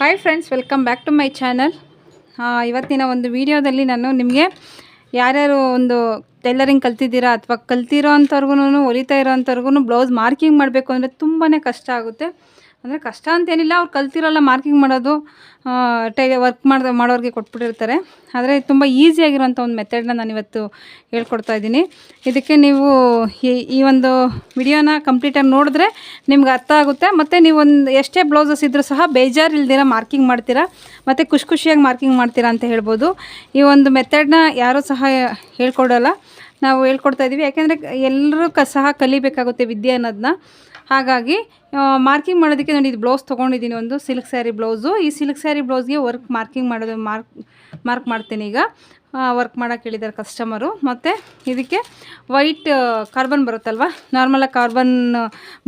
Hi friends welcome back to my channel ಇವತ್ತಿನ ಒಂದು ವಿಡಿಯೋದಲ್ಲಿ ನಾನು ನಿಮಗೆ ಯಾರ್ಯಾರು ಒಂದು ಟೈಲರಿಂಗ್ ಕಲ್ತಿದ್ದೀರಾ ಅಥವಾ ಕಲ್ತಿರೋ ಅಂಥವ್ರಿಗೂ ಹೊಲಿತಾ ಇರೋ ಅಂಥವ್ರಿಗೂ ಬ್ಲೌಸ್ ಮಾರ್ಕಿಂಗ್ ಮಾಡಬೇಕು ಅಂದರೆ ತುಂಬಾ ಕಷ್ಟ ಆಗುತ್ತೆ. ಅಂದರೆ ಕಷ್ಟ ಅಂತೇನಿಲ್ಲ, ಅವ್ರು ಕಲ್ತಿರೋಲ್ಲ ಮಾರ್ಕಿಂಗ್ ಮಾಡೋದು ಟೈ ವರ್ಕ್ ಮಾಡ್ದ, ಮಾಡೋರಿಗೆ ಕೊಟ್ಬಿಟ್ಟಿರ್ತಾರೆ. ಆದರೆ ತುಂಬ ಈಸಿಯಾಗಿರೋಂಥ ಒಂದು ಮೆಥಡ್ನ ನಾನು ಇವತ್ತು ಹೇಳ್ಕೊಡ್ತಾ ಇದ್ದೀನಿ. ಇದಕ್ಕೆ ನೀವು ಈ ಒಂದು ವಿಡಿಯೋನ ಕಂಪ್ಲೀಟಾಗಿ ನೋಡಿದ್ರೆ ನಿಮ್ಗೆ ಅರ್ಥ ಆಗುತ್ತೆ. ಮತ್ತು ನೀವು ಒಂದು, ಎಷ್ಟೇ ಬ್ಲೌಸಸ್ ಇದ್ದರೂ ಸಹ ಬೇಜಾರು ಇಲ್ದಿರ ಮಾರ್ಕಿಂಗ್ ಮಾಡ್ತೀರಾ, ಮತ್ತು ಖುಷಿ ಖುಷಿಯಾಗಿ ಮಾರ್ಕಿಂಗ್ ಮಾಡ್ತೀರಾ ಅಂತ ಹೇಳ್ಬೋದು. ಈ ಒಂದು ಮೆಥಡ್ನ ಯಾರೂ ಸಹ ಹೇಳ್ಕೊಡೋಲ್ಲ. ನಾವು ಹೇಳ್ಕೊಡ್ತಾ ಇದ್ದೀವಿ ಯಾಕೆಂದರೆ ಎಲ್ಲರೂ ಕ, ಸಹ ಕಲಿಬೇಕಾಗುತ್ತೆ ವಿದ್ಯೆ ಅನ್ನೋದನ್ನ ಹಾಗಾಗಿ ಮಾರ್ಕಿಂಗ್ ಮಾಡೋದಕ್ಕೆ ನೋಡಿ ಇದು ಬ್ಲೌಸ್ ತೊಗೊಂಡಿದ್ದೀನಿ ಒಂದು ಸಿಲ್ಕ್ ಸ್ಯಾರಿ ಬ್ಲೌಸು. ಈ ಸಿಲ್ಕ್ ಸ್ಯಾರಿ ಬ್ಲೌಸ್ಗೆ ವರ್ಕ್ ಮಾರ್ಕಿಂಗ್ ಮಾಡೋದು ಮಾರ್ಕ್ ಮಾರ್ಕ್ ಮಾಡ್ತೀನಿ ಈಗ. ವರ್ಕ್ ಮಾಡೋಕೆ ಹೇಳಿದ್ದಾರೆ ಕಸ್ಟಮರು. ಮತ್ತು ಇದಕ್ಕೆ ವೈಟ್ ಕಾರ್ಬನ್ ಬರುತ್ತಲ್ವ? ನಾರ್ಮಲಾಗಿ ಕಾರ್ಬನ್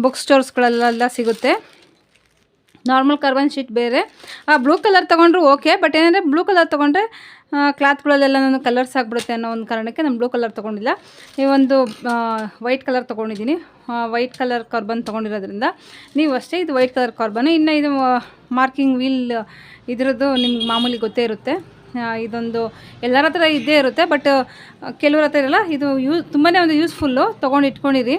ಬುಕ್ ಸ್ಟೋರ್ಸ್ಗಳಲ್ಲೆಲ್ಲ ಸಿಗುತ್ತೆ. ನಾರ್ಮಲ್ ಕಾರ್ಬನ್ ಶೀಟ್ ಬೇರೆ. ಆ ಬ್ಲೂ ಕಲರ್ ತೊಗೊಂಡ್ರು ಓಕೆ ಬಟ್ ಏನಂದರೆ ಬ್ಲೂ ಕಲರ್ ತೊಗೊಂಡ್ರೆ ಕ್ಲಾತ್ಗಳಲ್ಲೆಲ್ಲ ನಾನು ಕಲರ್ಸ್ ಆಗಿಬಿಡುತ್ತೆ ಅನ್ನೋ ಒಂದು ಕಾರಣಕ್ಕೆ ನಾನು ಬ್ಲೂ ಕಲರ್ ತೊಗೊಂಡಿಲ್ಲ. ಈ ಒಂದು ವೈಟ್ ಕಲರ್ ತೊಗೊಂಡಿದ್ದೀನಿ. ವೈಟ್ ಕಲರ್ ಕಾರ್ಬನ್ ತೊಗೊಂಡಿರೋದ್ರಿಂದ ನೀವು ಅಷ್ಟೇ ಇದು ವೈಟ್ ಕಲರ್ ಕಾರ್ಬನ್ ಇನ್ನು ಇದು ಮಾರ್ಕಿಂಗ್ ವೀಲ್ ಇದ್ರದ್ದು ನಿಮ್ಗೆ ಮಾಮೂಲಿ ಗೊತ್ತೇ ಇರುತ್ತೆ. ಇದೊಂದು ಎಲ್ಲರ ಹತ್ರ ಇದ್ದೇ ಇರುತ್ತೆ ಬಟ್ ಕೆಲವ್ರ ಹತ್ರ ಇರಲ್ಲ. ಇದು ಯೂಸ್ ತುಂಬಾ ಒಂದು ಯೂಸ್ಫುಲ್ಲು ತೊಗೊಂಡು ಇಟ್ಕೊಂಡಿರಿ.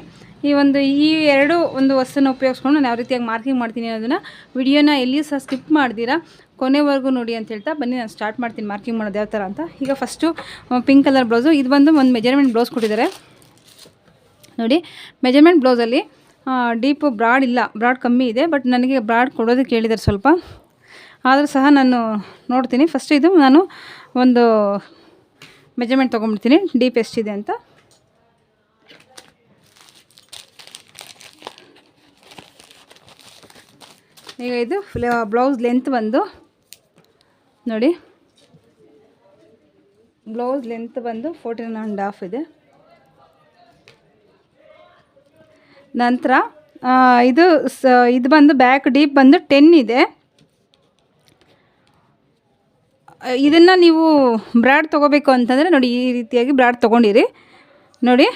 ಈ ಒಂದು ಈ ಎರಡು ಒಂದು ವಸ್ತುನ ಉಪಯೋಗಿಸ್ಕೊಂಡು ನಾನು ಯಾವ ರೀತಿಯಾಗಿ ಮಾರ್ಕಿಂಗ್ ಮಾಡ್ತೀನಿ ಅನ್ನೋದನ್ನು ವಿಡಿಯೋನ ಎಲ್ಲಿಯೂ ಸಹ ಸ್ಕಿಪ್ ಮಾಡ್ದಿರಾ. ಕೊನೆವರೆಗೂ ನೋಡಿ ಅಂತ ಹೇಳ್ತಾ ಬನ್ನಿ, ನಾನು ಸ್ಟಾರ್ಟ್ ಮಾಡ್ತೀನಿ ಮಾರ್ಕಿಂಗ್ ಮಾಡೋದು ಯಾವ ಥರ ಅಂತ. ಈಗ ಫಸ್ಟು ಪಿಂಕ್ ಕಲರ್ ಬ್ಲೌಸು. ಇದು ಬಂದು ಒಂದು ಮೆಜರ್ಮೆಂಟ್ ಬ್ಲೌಸ್ ಕೊಟ್ಟಿದ್ದಾರೆ. ನೋಡಿ, ಮೆಜರ್ಮೆಂಟ್ ಬ್ಲೌಸಲ್ಲಿ ಡೀಪ್ ಬ್ರಾಡ್ ಇಲ್ಲ, ಬ್ರಾಡ್ ಕಮ್ಮಿ ಇದೆ, ಬಟ್ ನನಗೆ ಬ್ರಾಡ್ ಕೊಡೋದಕ್ಕೆ ಹೇಳಿದ್ದಾರೆ ಸ್ವಲ್ಪ. ಆದರೂ ಸಹ ನಾನು ನೋಡ್ತೀನಿ. ಫಸ್ಟ್ ಇದು ನಾನು ಒಂದು ಮೆಜರ್ಮೆಂಟ್ ತೊಗೊಂಡ್ಬಿಡ್ತೀನಿ. ಡೀಪ್ ಎಷ್ಟಿದೆ ಅಂತ. ಈಗ ಇದು ಬ್ಲೌಸ್ ಲೆಂತ್ ಬಂದು, ನೋಡಿ. ಬ್ಲೌಸ್ ಲೆಂತ್ ಬಂದು ಫೋರ್ಟೀನ್ ಆ್ಯಂಡ್ ಹಾಫ್ ಇದೆ. ನಂತರ ಇದು ಸ, ಇದು ಬಂದು ಬ್ಯಾಕ್ ಡೀಪ್ ಬಂದು ಟೆನ್ ಇದೆ. ಇದನ್ನು ನೀವು ಬ್ರಾಡ್ ತೊಗೋಬೇಕು ಅಂತಂದರೆ ನೋಡಿ ಈ ರೀತಿಯಾಗಿ ಬ್ರಾಡ್ ತೊಗೊಂಡಿರಿ. ನೋಡಿ,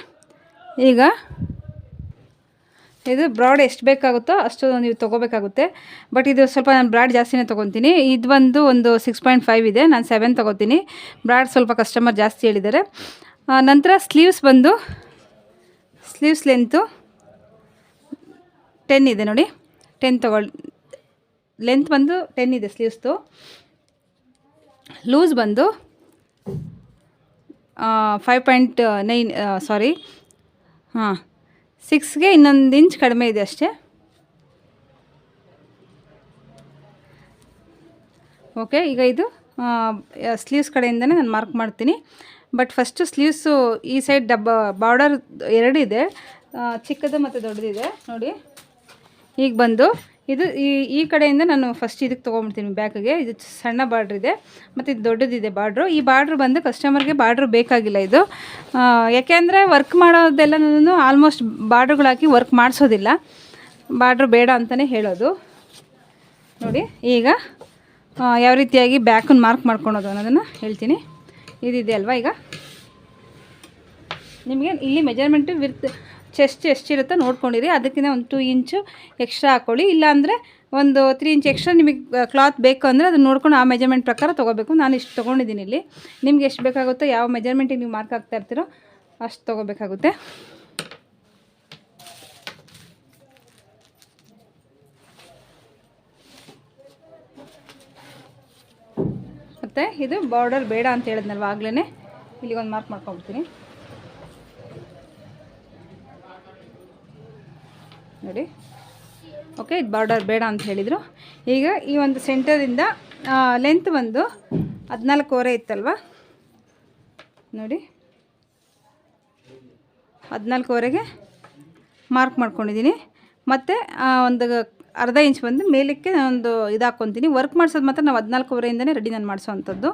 ಈಗ ಇದು ಬ್ರಾಡ್ ಎಷ್ಟು ಬೇಕಾಗುತ್ತೋ ಅಷ್ಟು ನೀವು ತೊಗೋಬೇಕಾಗುತ್ತೆ. ಬಟ್ ಇದು ಸ್ವಲ್ಪ ನಾನು ಬ್ರಾಡ್ ಜಾಸ್ತಿನೇ ತೊಗೊತೀನಿ. ಇದು ಬಂದು ಒಂದು ಸಿಕ್ಸ್ ಪಾಯಿಂಟ್ ಫೈವ್ ಇದೆ. ನಾನು ಸೆವೆನ್ ತೊಗೋತೀನಿ. ಬ್ರಾಡ್ ಸ್ವಲ್ಪ ಕಸ್ಟಮರ್ ಜಾಸ್ತಿ ಹೇಳಿದ್ದಾರೆ. ನಂತರ ಸ್ಲೀವ್ಸ್ ಬಂದು ಸ್ಲೀವ್ಸ್ ಲೆಂತು ಟೆನ್ ಇದೆ ನೋಡಿ. ಟೆನ್ ತೊಗೊಳ್ ಲೆಂತ್ ಬಂದು ಟೆನ್ ಇದೆ ಸ್ಲೀವ್ಸ್ದು ಲೂಸ್ ಬಂದು ಫೈವ್ ಪಾಯಿಂಟ್ ನೈನ್ ಸಾರಿ ಹಾಂ. ಸಿಕ್ಸ್ಗೆ ಇನ್ನೊಂದು ಇಂಚ್ ಕಡಿಮೆ ಇದೆ ಅಷ್ಟೇ. ಓಕೆ ಈಗ ಇದು ಸ್ಲೀವ್ಸ್ ಕಡೆಯಿಂದನೇ ನಾನು ಮಾರ್ಕ್ ಮಾಡ್ತೀನಿ. ಬಟ್ ಫಸ್ಟು ಸ್ಲೀವ್ಸು ಈ ಸೈಡ್ ಡಬ್ಬ ಬಾರ್ಡರ್ ಎರಡಿದೆ ಚಿಕ್ಕದು ಮತ್ತು ದೊಡ್ಡದಿದೆ. ನೋಡಿ, ಈಗ ಬಂದು ಇದು ಈ ಈ ಕಡೆಯಿಂದ ನಾನು ಫಸ್ಟ್ ಇದಕ್ಕೆ ತೊಗೊಂಬಿಡ್ತೀನಿ ಬ್ಯಾಕಿಗೆ ಇದು ಸಣ್ಣ ಬಾರ್ಡ್ರ್ ಇದೆ. ಮತ್ತು ಇದು ದೊಡ್ಡದಿದೆ ಬಾರ್ಡ್ರು. ಈ ಬಾರ್ಡ್ರ್ ಬಂದು ಕಸ್ಟಮರ್ಗೆ ಬಾರ್ಡ್ರ್ ಬೇಕಾಗಿಲ್ಲ ಇದು. ಯಾಕೆಂದರೆ ವರ್ಕ್ ಮಾಡೋದೆಲ್ಲ ನಾನು ಆಲ್ಮೋಸ್ಟ್ ಬಾರ್ಡ್ರ್ಗಳು ಹಾಕಿ ವರ್ಕ್ ಮಾಡಿಸೋದಿಲ್ಲ. ಬಾರ್ಡ್ರ್ ಬೇಡ ಅಂತಲೇ ಹೇಳೋದು. ನೋಡಿ, ಈಗ ಯಾವ ರೀತಿಯಾಗಿ ಬ್ಯಾಕನ್ನು ಮಾರ್ಕ್ ಮಾಡ್ಕೊಳೋದು ಅನ್ನೋದನ್ನು ಹೇಳ್ತೀನಿ. ಇದಿದೆ ಅಲ್ವಾ ಈಗ? ನಿಮಗೆ ಇಲ್ಲಿ ಮೆಜರ್ಮೆಂಟು ವಿರ್ತ್ ಚೆಸ್ಟ್ ಎಷ್ಟಿರುತ್ತೋ ನೋಡ್ಕೊಂಡಿರಿ. ಅದಕ್ಕಿಂತ ಒಂದು ಟೂ ಇಂಚು ಎಕ್ಸ್ಟ್ರಾ ಹಾಕ್ಕೊಳ್ಳಿ ಇಲ್ಲಾಂದರೆ ಒಂದು ತ್ರೀ ಇಂಚ್ ಎಕ್ಸ್ಟ್ರಾ ನಿಮಗೆ ಕ್ಲಾತ್ ಬೇಕು ಅಂದರೆ ಅದನ್ನು ನೋಡ್ಕೊಂಡು ಆ ಮೆಜರ್ಮೆಂಟ್ ಪ್ರಕಾರ ತೊಗೋಬೇಕು. ನಾನು ಇಷ್ಟು ತೊಗೊಂಡಿದ್ದೀನಿ ಇಲ್ಲಿ. ನಿಮ್ಗೆ ಎಷ್ಟು ಬೇಕಾಗುತ್ತೋ ಯಾವ ಮೆಜರ್ಮೆಂಟಿಗೆ ನೀವು ಮಾರ್ಕ್ ಹಾಕ್ತಾ ಇರ್ತೀರೋ ಅಷ್ಟು ತೊಗೋಬೇಕಾಗುತ್ತೆ. ಮತ್ತು ಇದು ಬಾರ್ಡರ್ ಬೇಡ ಅಂತ ಹೇಳಿದ್ನಲ್ವ ಆಗ್ಲೇ ಇಲ್ಲಿಗೊಂದು ಮಾರ್ಕ್ ಮಾಡ್ಕೊಂಬಿಡ್ತೀನಿ. ನೋಡಿ. ಓಕೆ ಇದು ಬಾರ್ಡರ್ ಬೇಡ ಅಂತ ಹೇಳಿದರು. ಈಗ ಈ ಒಂದು ಸೆಂಟರಿಂದ ಲೆಂತ್ ಬಂದು ಹದಿನಾಲ್ಕೂವರೆ ಇತ್ತಲ್ವ? ನೋಡಿ. ಹದಿನಾಲ್ಕುವರೆಗೆ ಮಾರ್ಕ್ ಮಾಡ್ಕೊಂಡಿದ್ದೀನಿ. ಮತ್ತು ಒಂದು ಅರ್ಧ ಇಂಚ್ ಬಂದು ಮೇಲಕ್ಕೆ ಒಂದು ಇದು ಹಾಕ್ಕೊತೀನಿ ವರ್ಕ್ ಮಾಡಿಸೋದು ಮಾತ್ರ ನಾವು ಹದಿನಾಲ್ಕುವರೆಯಿಂದನೇ ರೆಡಿ ನಾನು ಮಾಡಿಸೋ ಅಂಥದ್ದು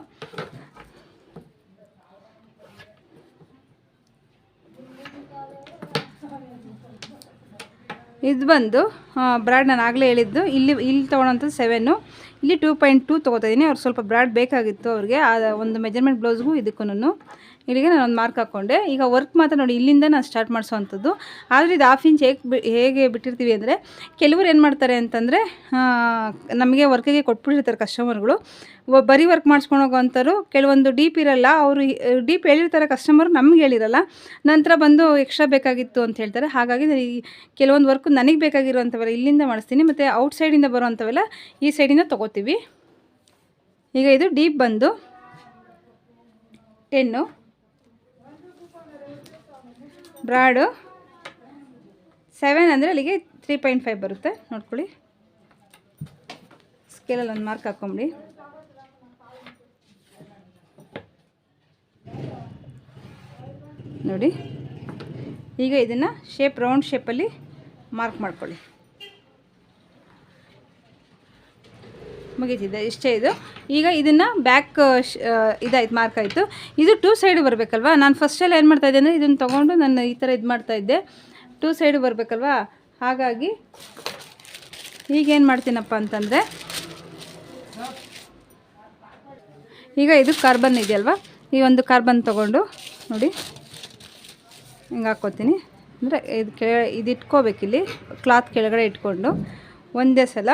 ಇದು ಬಂದು ಬ್ರಾಡ್ ನಾನು ಆಗಲೇ ಹೇಳಿದ್ದು, ಇಲ್ಲಿ ಇಲ್ಲಿ ತೊಗೊಳೋಂಥದ್ದು ಸೆವೆನ್ನು ಇಲ್ಲಿ ಟೂ ಪಾಯಿಂಟ್ ಟೂ ತೊಗೋತಾ ಇದ್ದೀನಿ ಅವ್ರು ಸ್ವಲ್ಪ ಬ್ರಾಡ್ ಬೇಕಾಗಿತ್ತು ಅವ್ರಿಗೆ. ಆ ಒಂದು ಮೆಜರ್ಮೆಂಟ್ ಬ್ಲೌಸ್ಗೂ ಇದಕ್ಕೂ ಇಲ್ಲಿಗೆ ನಾನು ಒಂದು ಮಾರ್ಕ್ ಹಾಕ್ಕೊಂಡೆ ಈಗ ವರ್ಕ್ ಮಾತ್ರ ನೋಡಿ, ಇಲ್ಲಿಂದ ನಾನು ಸ್ಟಾರ್ಟ್ ಮಾಡಿಸೋವಂಥದ್ದು. ಆದರೆ ಇದು ಹಾಫ್ ಇಂಚ್ ಹೇಗೆ ಹೇಗೆ ಬಿಟ್ಟಿರ್ತೀವಿ ಅಂದರೆ, ಕೆಲವರು ಏನು ಮಾಡ್ತಾರೆ ಅಂತಂದರೆ ನಮಗೆ ವರ್ಕಿಗೆ ಕೊಟ್ಬಿಟ್ಟಿರ್ತಾರೆ ಕಸ್ಟಮರ್ಗಳು ಬರೀ ವರ್ಕ್ ಮಾಡಿಸ್ಕೊಂಡು ಹೋಗೋವಂಥವ್ರು, ಕೆಲವೊಂದು ಡೀಪ್ ಇರಲ್ಲ, ಅವರು ಡೀಪ್ ಹೇಳಿರ್ತಾರೆ ಕಸ್ಟಮರ್ ನಮ್ಗೆ ಹೇಳಿರಲ್ಲ. ನಂತರ ಬಂದು ಎಕ್ಸ್ಟ್ರಾ ಬೇಕಾಗಿತ್ತು ಅಂತ ಹೇಳ್ತಾರೆ. ಹಾಗಾಗಿ ಕೆಲವೊಂದು ವರ್ಕ್ ನನಗೆ ಬೇಕಾಗಿರುವಂಥವೆಲ್ಲ ಇಲ್ಲಿಂದ ಮಾಡಿಸ್ತೀನಿ. ಮತ್ತು ಔಟ್ ಸೈಡಿಂದ ಬರುವಂಥವೆಲ್ಲ ಈ ಸೈಡಿಂದ ತೊಗೋತೀವಿ. ಈಗ ಇದು ಡೀಪ್ ಬಂದು ಟೆನ್ನು ಬ್ರಾಡು. ಸೆವೆನ್ ಅಂದರೆ ಅಲ್ಲಿಗೆ ತ್ರೀ ಪಾಯಿಂಟ್ ಫೈವ್ ಬರುತ್ತೆ. ನೋಡ್ಕೊಳ್ಳಿ. ಸ್ಕೇಲಲ್ಲಿ ಒಂದು ಮಾರ್ಕ್ ಹಾಕೊಂಬಿಡಿ. ನೋಡಿ. ಈಗ ಇದನ್ನು ಶೇಪ್ ರೌಂಡ್ ಶೇಪಲ್ಲಿ ಮಾರ್ಕ್ ಮಾಡ್ಕೊಳ್ಳಿ. ಮುಗೀತಿದೆ, ಇಷ್ಟೇ ಇದು. ಈಗ ಇದನ್ನು ಬ್ಯಾಕ್ ಇದಾಯ್ತು ಮಾರ್ಕ್ ಆಯಿತು. ಇದು ಟೂ ಸೈಡು ಬರಬೇಕಲ್ವಾ? ನಾನು ಫಸ್ಟಲ್ಲಿ ಏನು ಮಾಡ್ತಾಯಿದ್ದೆ ಅಂದರೆ ಇದನ್ನು ತೊಗೊಂಡು ನಾನು ಈ ಥರ ಇದು ಮಾಡ್ತಾಯಿದ್ದೆ ಟೂ ಸೈಡು ಬರಬೇಕಲ್ವಾ? ಹಾಗಾಗಿ ಈಗೇನು ಮಾಡ್ತೀನಪ್ಪ ಅಂತಂದರೆ, ಈಗ ಇದು ಕಾರ್ಬನ್ ಇದೆಯಲ್ವಾ ಈ ಒಂದು ಕಾರ್ಬನ್ ತೊಗೊಂಡು, ನೋಡಿ, ಹಿಂಗೆ ಹಾಕ್ಕೋತೀನಿ. ಅಂದರೆ ಇದು ಕೆಳ ಇದು ಇಟ್ಕೋಬೇಕಿಲ್ಲಿ ಕ್ಲಾತ್ ಕೆಳಗಡೆ ಇಟ್ಕೊಂಡು ಒಂದೇ ಸಲ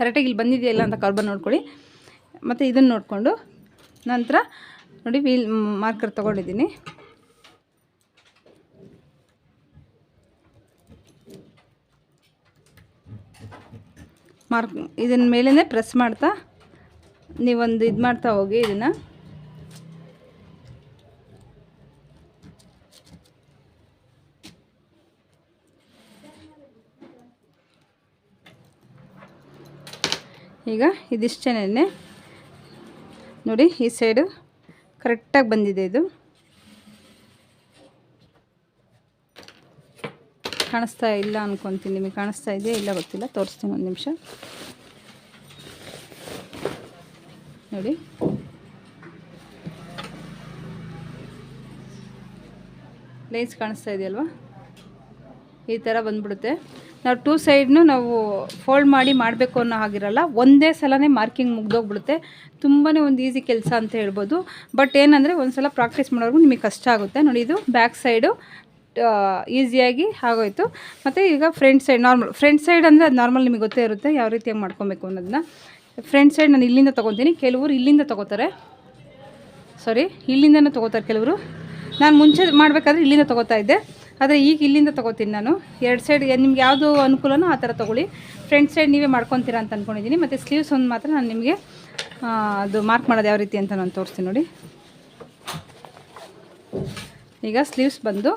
ಕರೆಕ್ಟಾಗಿ ಇಲ್ಲಿ ಬಂದಿದೆಯಲ್ಲ ಅಂತ ಕಾರ್ಬನ್ ನೋಡ್ಕೊಳ್ಳಿ. ಮತ್ತು ಇದನ್ನು ನೋಡಿಕೊಂಡು ನಂತರ ನೋಡಿ ವೀಲ್ ಮಾರ್ಕರ್ ತೊಗೊಂಡಿದ್ದೀನಿ. ಮಾರ್ಕ್ ಇದನ್ನ ಮೇಲೇ ಪ್ರೆಸ್ ಮಾಡ್ತಾ ನೀವೊಂದು ಇದು ಮಾಡ್ತಾ ಹೋಗಿ ಇದನ್ನು. ಈಗ ಇದಿಷ್ಟೇನೆ ನೋಡಿ, ಈ ಸೈಡು ಕರೆಕ್ಟಾಗಿ ಬಂದಿದೆ ಇದು. ಕಾಣಿಸ್ತಾ ಇಲ್ಲ ಅನ್ಕೊತೀನಿ ನಿಮಗೆ. ಕಾಣಿಸ್ತಾ ಇದೆಯಾ ಇಲ್ಲ ಗೊತ್ತಿಲ್ಲ. ತೋರಿಸ್ತೀನಿ ಒಂದು ನಿಮಿಷ. ನೋಡಿ. ಲೈನ್ಸ್ ಕಾಣಿಸ್ತಾ ಇದೆಯಲ್ವಾ? ಈ ಥರ ಬಂದ್ಬಿಡುತ್ತೆ. ನಾವು ಟೂ ಸೈಡ್ನು ನಾವು ಫೋಲ್ಡ್ ಮಾಡಿ ಮಾಡಬೇಕು ಅನ್ನೋ ಹಾಗಿರಲ್ಲ, ಒಂದೇ ಸಲನೇ ಮಾರ್ಕಿಂಗ್ ಮುಗ್ದೋಗ್ಬಿಡುತ್ತೆ. ತುಂಬಾ ಒಂದು ಈಸಿ ಕೆಲಸ ಅಂತ ಹೇಳ್ಬೋದು. ಬಟ್ ಏನಂದರೆ ಒಂದು ಸಲ ಪ್ರಾಕ್ಟೀಸ್ ಮಾಡೋರ್ಗು ನಿಮಗೆ ಕಷ್ಟ ಆಗುತ್ತೆ. ನೋಡಿ ಇದು ಬ್ಯಾಕ್ ಸೈಡು ಈಸಿಯಾಗಿ ಆಗೋಯ್ತು. ಮತ್ತು ಈಗ front side normal front side ಅಂದರೆ ಅದು ನಾರ್ಮಲ್ ನಿಮಗೆ ಗೊತ್ತೇ ಇರುತ್ತೆ ಯಾವ ರೀತಿಯಾಗಿ ಮಾಡ್ಕೊಬೇಕು ಅನ್ನೋದನ್ನ ಫ್ರಂಟ್ ಸೈಡ್ ನಾನು ಇಲ್ಲಿಂದ ತೊಗೊತೀನಿ, ಕೆಲವರು ಇಲ್ಲಿಂದ ತೊಗೋತಾರೆ. ಸಾರಿ ಇಲ್ಲಿಂದನೂ ತೊಗೋತಾರೆ ಕೆಲವರು. ನಾನು ಮುಂಚೆ ಮಾಡಬೇಕಾದ್ರೆ ಇಲ್ಲಿಂದ ತೊಗೋತಾ ಇದ್ದೆ. ಆದರೆ ಈಗ ಇಲ್ಲಿಂದ ತೊಗೋತೀನಿ ನಾನು. ಎರಡು ಸೈಡ್ ನಿಮ್ಗೆ ಯಾವುದು ಅನುಕೂಲನೋ ಆ ಥರ ತೊಗೊಳ್ಳಿ. ಫ್ರಂಟ್ ಸೈಡ್ ನೀವೇ ಮಾಡ್ಕೊತೀರ ಅಂತ ಅಂದ್ಕೊಂಡಿದ್ದೀನಿ ಮತ್ತು ಸ್ಲೀವ್ಸ್ ಒಂದು ಮಾತ್ರ ನಾನು ನಿಮಗೆ ಅದು ಮಾರ್ಕ್ ಮಾಡೋದು ಯಾವ ರೀತಿ ಅಂತ ನಾನು ತೋರಿಸ್ತೀನಿ ನೋಡಿ. ಈಗ ಸ್ಲೀವ್ಸ್ ಬಂದು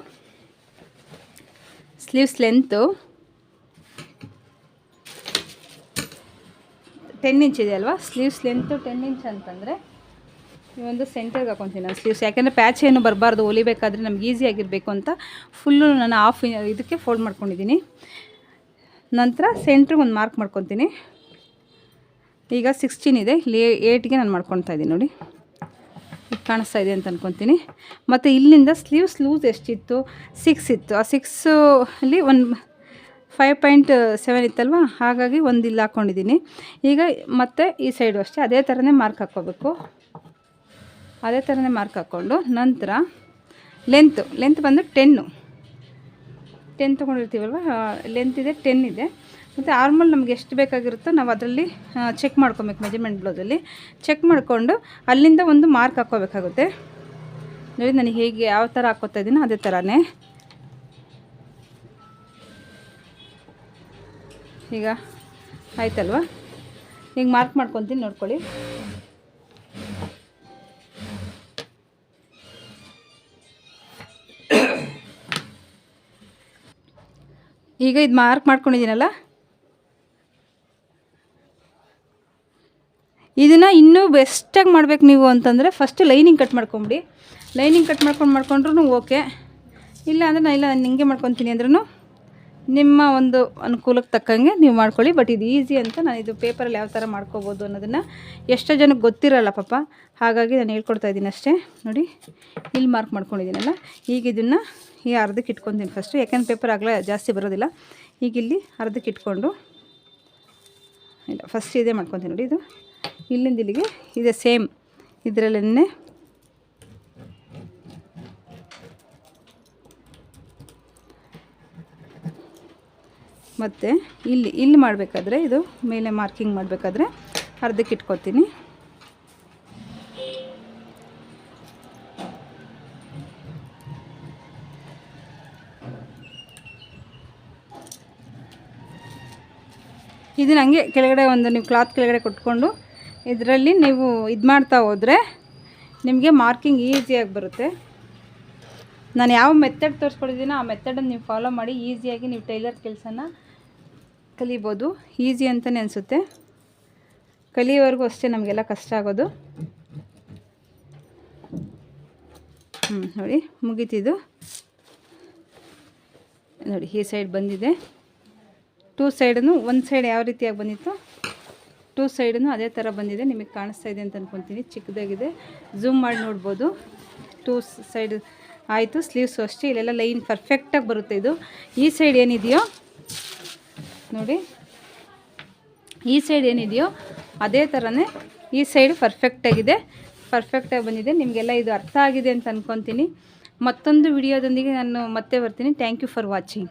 ಸ್ಲೀವ್ಸ್ ಲೆಂತು ಟೆನ್ ಇಂಚ್ ಇದೆ ಅಲ್ವಾ? ಸ್ಲೀವ್ಸ್ ಲೆಂತು ಟೆನ್ ಇಂಚ್ ಅಂತಂದರೆ ಈ ಒಂದು ಸೆಂಟರ್ಗೆ ಹಾಕೊತೀನಿ ನಾನು ಸ್ಲೀವ್ಸ್ ಯಾಕೆಂದರೆ ಪ್ಯಾಚ್ ಏನು ಬರಬಾರ್ದು, ಹೊಲಿಬೇಕಾದ್ರೆ ನಮ್ಗೆ ಈಸಿ ಆಗಿರಬೇಕು ಅಂತ ಫುಲ್ಲು ನಾನು ಆಫ್ ಇದಕ್ಕೆ ಫೋಲ್ಡ್ ಮಾಡ್ಕೊಂಡಿದ್ದೀನಿ. ನಂತರ ಸೆಂಟ್ರಿಗೆ ಒಂದು ಮಾರ್ಕ್ ಮಾಡ್ಕೊತೀನಿ. ಈಗ ಸಿಕ್ಸ್ಟೀನ್ ಇದೆ, ಇಲ್ಲಿ ಏಯ್ಟ್ಗೆ ನಾನು ಮಾಡ್ಕೊತಾ ಇದ್ದೀನಿ ನೋಡಿ. ಕಾಣಿಸ್ತಾ ಇದೆ ಅಂತ ಅಂದ್ಕೊತೀನಿ ಮತ್ತು ಇಲ್ಲಿಂದ ಸ್ಲೀವ್ಸ್ ಲೂಸ್ ಎಷ್ಟಿತ್ತು? ಸಿಕ್ಸ್ ಇತ್ತು. ಆ ಸಿಕ್ಸು ಅಲ್ಲಿ ಒಂದು ಫೈವ್ ಪಾಯಿಂಟ್ ಸೆವೆನ್ ಇತ್ತಲ್ವ? ಹಾಗಾಗಿ ಒಂದು ಇಲ್ಲಿ ಹಾಕ್ಕೊಂಡಿದ್ದೀನಿ ಈಗ ಮತ್ತೆ ಈ ಸೈಡು ಅಷ್ಟೇ, ಅದೇ ಥರನೇ ಮಾರ್ಕ್ ಹಾಕ್ಕೋಬೇಕು. ಅದೇ ಥರನೇ ಮಾರ್ಕ್ ಹಾಕ್ಕೊಂಡು ನಂತರ ಲೆಂತ್ ಲೆಂತ್ ಬಂದು ಟೆನ್ನು ಟೆನ್ ತೊಗೊಂಡಿರ್ತೀವಲ್ವ? ಲೆಂತ್ ಇದೆ ಟೆನ್ ಇದೆ. ಮತ್ತು ಆರ್ಮಲ್ ನಮ್ಗೆ ಎಷ್ಟು ಬೇಕಾಗಿರುತ್ತೋ ನಾವು ಅದರಲ್ಲಿ ಚೆಕ್ ಮಾಡ್ಕೊಬೇಕು ಮೆಜರ್ಮೆಂಟ್ ಬ್ಲೌಸಲ್ಲಿ ಚೆಕ್ ಮಾಡಿಕೊಂಡು ಅಲ್ಲಿಂದ ಒಂದು ಮಾರ್ಕ್ ಹಾಕ್ಕೋಬೇಕಾಗುತ್ತೆ. ನೋಡಿ ನನಗೆ ಹೇಗೆ ಯಾವ ಥರ ಹಾಕ್ಕೋತಾ ಇದ್ದೀನೋ ಅದೇ ಥರನೇ ಈಗ ಆಯ್ತಲ್ವಾ? ಈಗ ಮಾರ್ಕ್ ಮಾಡ್ಕೊತೀನಿ ನೋಡ್ಕೊಳ್ಳಿ. ಈಗ ಇದು ಮಾರ್ಕ್ ಮಾಡ್ಕೊಂಡಿದ್ದೀನಲ್ಲ? ಇದನ್ನು ಇನ್ನೂ ಬೆಸ್ಟಾಗಿ ಮಾಡಬೇಕು ನೀವು ಅಂತಂದರೆ ಫಸ್ಟ್ ಲೈನಿಂಗ್ ಕಟ್ ಮಾಡ್ಕೊಂಬಿಡಿ. ಲೈನಿಂಗ್ ಕಟ್ ಮಾಡ್ಕೊಂಡು ಮಾಡ್ಕೊಂಡ್ರೂ ಓಕೆ ಇಲ್ಲ ಅಂದರೆ ನಾನು ಇಲ್ಲ ನಾನು ಹಿಂಗೆ ಮಾಡ್ಕೊತೀನಿ ಅಂದ್ರೂ ನಿಮ್ಮ ಒಂದು ಅನುಕೂಲಕ್ಕೆ ತಕ್ಕಂಗೆ ನೀವು ಮಾಡ್ಕೊಳ್ಳಿ. ಬಟ್ ಇದು ಈಸಿ ಅಂತ ನಾನು ಇದು ಪೇಪರಲ್ಲಿ ಯಾವ ಥರ ಮಾಡ್ಕೋಬೋದು ಅನ್ನೋದನ್ನು ಎಷ್ಟೋ ಜನಕ್ಕೆ ಗೊತ್ತಿರಲ್ಲ ಪಾಪ. ಹಾಗಾಗಿ ನಾನು ಹೇಳ್ಕೊಡ್ತಾ ಇದ್ದೀನಿ ಅಷ್ಟೇ. ನೋಡಿ, ಇಲ್ಲಿ ಮಾರ್ಕ್ ಮಾಡ್ಕೊಂಡಿದ್ದೀನಲ್ಲ. ಈಗ ಇದನ್ನು ಈ ಅರ್ಧಕ್ಕೆ ಇಟ್ಕೊತೀನಿ ಫಸ್ಟು ಯಾಕೆಂದ್ರೆ ಪೇಪರ್ ಆಗಲೇ ಜಾಸ್ತಿ ಬರೋದಿಲ್ಲ. ಈಗ ಇಲ್ಲಿ ಅರ್ಧಕ್ಕೆ ಇಟ್ಕೊಂಡು, ಇಲ್ಲ ಫಸ್ಟ್ ಇದೇ ಮಾಡ್ಕೊತೀನಿ ನೋಡಿ ಇದು. ಇಲ್ಲಿಂದ ಇಲ್ಲಿಗೆ ಇದೆ ಸೇಮ್ ಇದರಲ್ಲೇ ಮತ್ತು ಇಲ್ಲಿ ಇಲ್ಲಿ ಮಾಡಬೇಕಾದ್ರೆ ಇದು ಮೇಲೆ ಮಾರ್ಕಿಂಗ್ ಮಾಡಬೇಕಾದ್ರೆ ಅರ್ಧಕ್ಕೆ ಇಟ್ಕೊತೀನಿ. ಇದನ್ನ ಹಂಗೆ ಕೆಳಗಡೆ ಒಂದು ನೀವು ಕ್ಲಾತ್ ಕೆಳಗಡೆ ಕೊಟ್ಕೊಂಡು ಇದರಲ್ಲಿ ನೀವು ಇದು ಮಾಡ್ತಾ ಹೋದರೆ ನಿಮಗೆ ಮಾರ್ಕಿಂಗ್ ಈಸಿಯಾಗಿ ಬರುತ್ತೆ. ನಾನು ಯಾವ ಮೆಥಡ್ ತೋರಿಸ್ಕೊಡಿದ್ದೀನೋ ಆ ಮೆಥಡನ್ನು ನೀವು ಫಾಲೋ ಮಾಡಿ ಈಸಿಯಾಗಿ ನೀವು ಟೈಲರ್ ಕೆಲಸನ ಕಲಿಬೋದು. ಈಸಿ ಅಂತಲೇ ಅನಿಸುತ್ತೆ. ಕಲಿಯೋವರೆಗೂ ಅಷ್ಟೇ ನಮಗೆಲ್ಲ ಕಷ್ಟ ಆಗೋದು. ಹ್ಞೂ ನೋಡಿ ಮುಗೀತಿದ್ದು ನೋಡಿ, ಈ ಸೈಡ್ ಬಂದಿದೆ. ಟೂ ಸೈಡನ್ನು ಒಂದು ಸೈಡ್ ಯಾವ ರೀತಿಯಾಗಿ ಬಂದಿತ್ತು ಟೂ ಸೈಡನ್ನು ಅದೇ ಥರ ಬಂದಿದೆ. ನಿಮಗೆ ಕಾಣಿಸ್ತಾ ಇದೆ ಅಂತ ಅಂದ್ಕೊತೀನಿ ಚಿಕ್ಕದಾಗಿದೆ. ಝೂಮ್ ಮಾಡಿ ನೋಡ್ಬೋದು. ಟೂ ಸೈಡ್ ಆಯಿತು ಸ್ಲೀವ್ಸು ಅಷ್ಟೇ. ಇಲ್ಲೆಲ್ಲ ಲೈನ್ ಪರ್ಫೆಕ್ಟಾಗಿ ಬರುತ್ತೆ ಇದು. ಈ ಸೈಡ್ ಏನಿದೆಯೋ ನೋಡಿ. ಈ ಸೈಡ್ ಏನಿದೆಯೋ ಅದೇ ಥರನೇ ಈ ಸೈಡ್ ಪರ್ಫೆಕ್ಟಾಗಿದೆ ಪರ್ಫೆಕ್ಟಾಗಿ ಬಂದಿದೆ. ನಿಮಗೆಲ್ಲ ಇದು ಅರ್ಥ ಆಗಿದೆ ಅಂತ ಅಂದ್ಕೊತೀನಿ ಮತ್ತೊಂದು ವಿಡಿಯೋದೊಂದಿಗೆ ನಾನು ಮತ್ತೆ ಬರ್ತೀನಿ. Thank you for watching